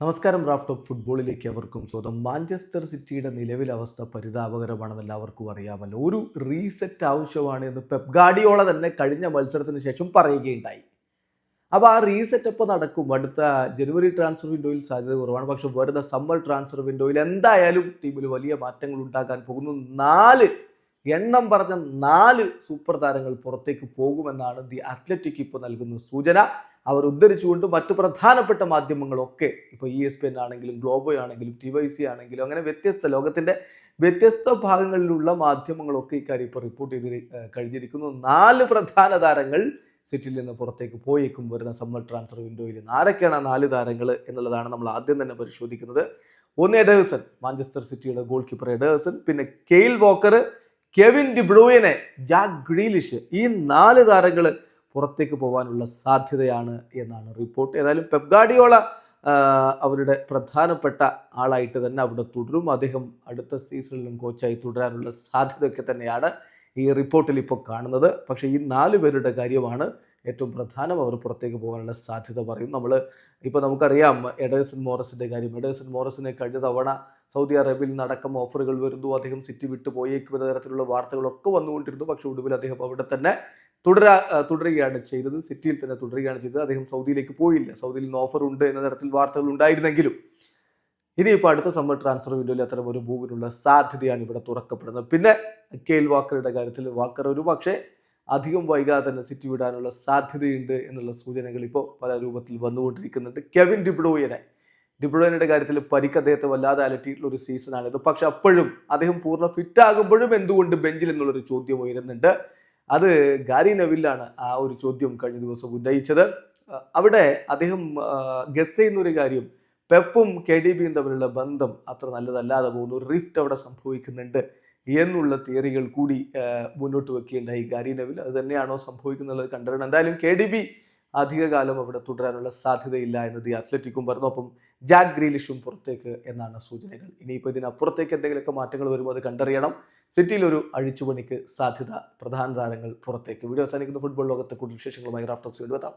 നമസ്കാരം raft top ഫുട്ബോളിലേക്ക് അവർക്കും സ്വന്തം മാഞ്ചസ്റ്റർ സിറ്റിയുടെ നിലവിലെ അവസ്ഥ പരിതാപകരമാണെന്ന് എല്ലാവർക്കും അറിയാമല്ലോ. ഒരു റീസെറ്റ് ആവശ്യമാണ് എന്ന് പെപ് ഗാഡിയോള തന്നെ കഴിഞ്ഞ മത്സരത്തിന് ശേഷം പറയുകയുണ്ടായി. അപ്പോൾ ആ റീസെറ്റ് എപ്പോൾ നടക്കും? അടുത്ത ജനുവരി ട്രാൻസ്ഫർ വിൻഡോയിൽ സാധ്യത കുറവാണ്. പക്ഷെ വരുന്ന സമ്മർ ട്രാൻസ്ഫർ വിൻഡോയിൽ എന്തായാലും ടീമിൽ വലിയ മാറ്റങ്ങൾ ഉണ്ടാക്കാൻ പോകുന്നു. നാല് എണ്ണം പറഞ്ഞ നാല് സൂപ്പർ താരങ്ങൾ പുറത്തേക്ക് പോകുമെന്നാണ് ദി അത്ലറ്റിക് ഇപ്പോൾ നൽകുന്ന സൂചന. അവർ ഉദ്ധരിച്ചുകൊണ്ട് മറ്റു പ്രധാനപ്പെട്ട മാധ്യമങ്ങളൊക്കെ ഇപ്പോൾ ഇ എസ് പി എൻ ആണെങ്കിലും ഗ്ലോബോ ആണെങ്കിലും ടി വൈ സി ആണെങ്കിലും അങ്ങനെ വ്യത്യസ്ത ലോകത്തിന്റെ വ്യത്യസ്ത ഭാഗങ്ങളിലുള്ള മാധ്യമങ്ങളൊക്കെ ഇക്കാര്യം ഇപ്പോൾ റിപ്പോർട്ട് ചെയ്ത് കഴിഞ്ഞിരിക്കുന്നു. നാല് പ്രധാന താരങ്ങൾ സിറ്റിയിൽ നിന്ന് പുറത്തേക്ക് പോയേക്കും വരുന്ന സമ്മർ ട്രാൻസ്ഫർ വിൻഡോയിൽ നിന്ന് ആരൊക്കെയാണ് നാല് താരങ്ങൾ എന്നുള്ളതാണ് നമ്മൾ ആദ്യം തന്നെ പരിശോധിക്കുന്നത്. ഒന്ന് എഡേഴ്സൺ മാഞ്ചസ്റ്റർ സിറ്റിയുടെ ഗോൾ കീപ്പർ എഡേഴ്സൺ പിന്നെ Kyle Walker Kevin De Bruyne Jack Grealish. ഈ നാല് താരങ്ങൾ പുറത്തേക്ക് പോകാനുള്ള സാധ്യതയാണ് എന്നാണ് റിപ്പോർട്ട്. ഏതായാലും പെപ്ഗാഡിയോള അവരുടെ പ്രധാനപ്പെട്ട ആളായിട്ട് തന്നെ അവിടെ തുടരും. അദ്ദേഹം അടുത്ത സീസണിലും കോച്ചായി തുടരാനുള്ള സാധ്യതയൊക്കെ തന്നെയാണ് ഈ റിപ്പോർട്ടിൽ ഇപ്പോൾ കാണുന്നത്. പക്ഷേ ഈ നാല് പേരുടെ കാര്യമാണ് ഏറ്റവും പ്രധാനം. അവർ പുറത്തേക്ക് പോകാനുള്ള സാധ്യത പറയും. നമ്മൾ ഇപ്പോൾ നമുക്കറിയാം എഡേഴ്സൺ മോറസിന്റെ കാര്യം. എഡേഴ്സൺ മോറസിനെ കഴിഞ്ഞ തവണ സൗദി അറേബ്യയിൽ നടക്കം ഓഫറുകൾ വരുന്നു. അദ്ദേഹം സിറ്റി വിട്ടു പോയേക്കുമെന്ന തരത്തിലുള്ള വാർത്തകളൊക്കെ വന്നുകൊണ്ടിരുന്നു. പക്ഷേ ഒടുവിൽ അദ്ദേഹം അവിടെ തന്നെ തുടരാ തുടരുകയാണ് ചെയ്തത്. സിറ്റിയിൽ തന്നെ തുടരുകയാണ് ചെയ്തത്. അദ്ദേഹം സൗദിയിലേക്ക് പോയില്ല. സൗദിയിൽ നിന്ന് ഓഫർ ഉണ്ട് എന്ന തരത്തിൽ വാർത്തകൾ ഉണ്ടായിരുന്നെങ്കിലും ഇനിയിപ്പോൾ അടുത്ത സമ്മർ ട്രാൻസ്ഫർ വിൻഡോയിൽ അത്തരം ഒരു മൂവിനുള്ള സാധ്യതയാണ് ഇവിടെ തുറക്കപ്പെടുന്നത്. പിന്നെ കെയിൽ വാക്കറുടെ കാര്യത്തിൽ വാക്കർ ഒരു പക്ഷേ അധികം വൈകാതെ തന്നെ സിറ്റി വിടാനുള്ള സാധ്യതയുണ്ട് എന്നുള്ള സൂചനകൾ ഇപ്പോൾ പല രൂപത്തിൽ വന്നുകൊണ്ടിരിക്കുന്നുണ്ട്. കെവിൻ ഡിബ്രോയനെ ഡിബ്രോയനയുടെ കാര്യത്തിൽ പരിക്ക് അദ്ദേഹത്തെ വല്ലാതെ അലട്ടിയിട്ടുള്ള ഒരു സീസണാണിത് പക്ഷെ അപ്പോഴും അദ്ദേഹം പൂർണ ഫിറ്റ് ആകുമ്പോഴും എന്തുകൊണ്ട് ബെഞ്ചിൽ എന്നുള്ളൊരു ചോദ്യം ഉയരുന്നുണ്ട്. അത് ഗാരി നവില്ലാണ് ആ ഒരു ചോദ്യം കഴിഞ്ഞ ദിവസം ഉന്നയിച്ചത്. അവിടെ അദ്ദേഹം ഗസ് ചെയ്യുന്ന ഒരു കാര്യം പെപ്പും കെ ഡി ബിയും തമ്മിലുള്ള ബന്ധം അത്ര നല്ലതല്ലാതെ പോകുന്നു. റിഫ്റ്റ് അവിടെ സംഭവിക്കുന്നുണ്ട് എന്നുള്ള തിയറികൾ കൂടി മുന്നോട്ട് വെക്കുകയുണ്ടായി ഗാരി നവിൽ. അത് തന്നെയാണോ സംഭവിക്കുന്നുള്ളത് കണ്ടറിയണം. എന്തായാലും കെ ഡി ബി അധികകാലം അവിടെ തുടരാനുള്ള സാധ്യതയില്ല എന്നത് ഈ അത്ലറ്റിക്കും പറഞ്ഞു. ഒപ്പം ഗ്രീലിഷും പുറത്തേക്ക് എന്നാണ് സൂചനകൾ. ഇനിയിപ്പോൾ ഇതിനപ്പുറത്തേക്ക് എന്തെങ്കിലുമൊക്കെ മാറ്റങ്ങൾ വരുമ്പോൾ അത് കണ്ടറിയണം. സിറ്റിയിൽ ഒരു അഴിച്ചുപണിക്ക് സാധ്യത പ്രധാന താരങ്ങൾ പുറത്തേക്ക്. വീഡിയോ അവസാനിക്കുന്ന. ഫുട്ബോൾ ലോകത്തെ കൂടുതൽ വിശേഷങ്ങളുമായി റാഫ്റ്റോക്സ് വീണ്ടും എത്താം.